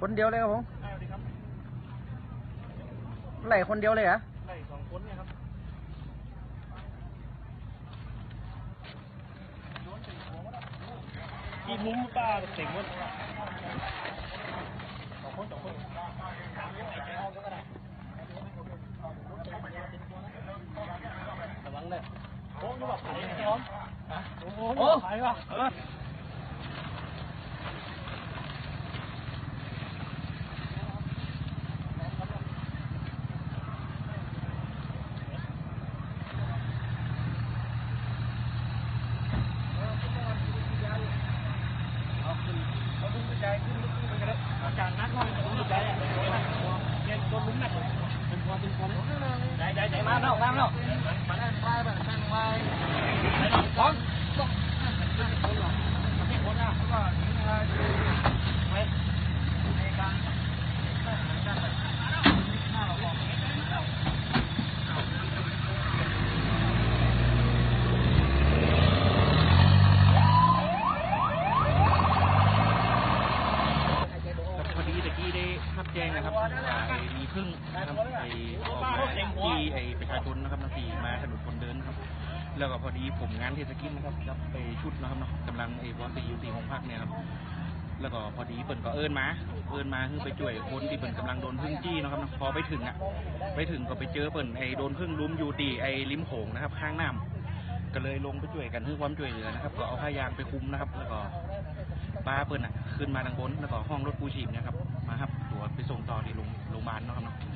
คนเดียวเลยครับผมได้ดีครับไหลคนเดียวเลยเหรอได้สองคนเนี่ยครับกี่มุมป้าเต็งหมดสองคนสองคนระวังเลยโอ้ยว่าไผ่พร้อมโอ้โหไผ่ว่ะ จากนักว่าดูใจอะ เรียนตัวลุ้มหนักเป็นพอเป็นพอใจใจใจมาแล้วมาแล้วมาแล้วไปแบบช่างไปไปหลังก้อนต้องคนหรอไม่คนอะเพราะว่าไปในการพอดีตะกี้ได้รับแจ้ง นะครับไอ้มีพึ่งนะครับไอ้ออกมาที่ไอ้ประชาชนนะครับนาทีมาถนนคนเดินนะครับ แล้วก็พอดีผมงานเทศกิจนะครับกับไปชุดนะครับเนาะกำลังไอ้วอสียูตีของภาคเนี่ยครับแล้วก็พอดีเปิ่นก็เอิญมา เอิญมาคือไปช่วยคนที่เปิ่นกำลังโดนพึ่งจี้นะครับนะพอไปถึงอะ ไปถึงก็ไปเจอเปิ่นไอ้โดนพึ่งลุมอยู่ตีไอ้ริมโขงนะครับ ข้างน้ำก็เลยลงไปช่วยกันให้ความช่วยเหลือนะครับ ก็เอาผ้ายางไปคุมนะครับ แล้วก็ป้าเปิ่นอะ ขึ้นมาทางบนแล้วก็ห้องรถกู้ชีพนะครับ มาครับตัวไป ส่ง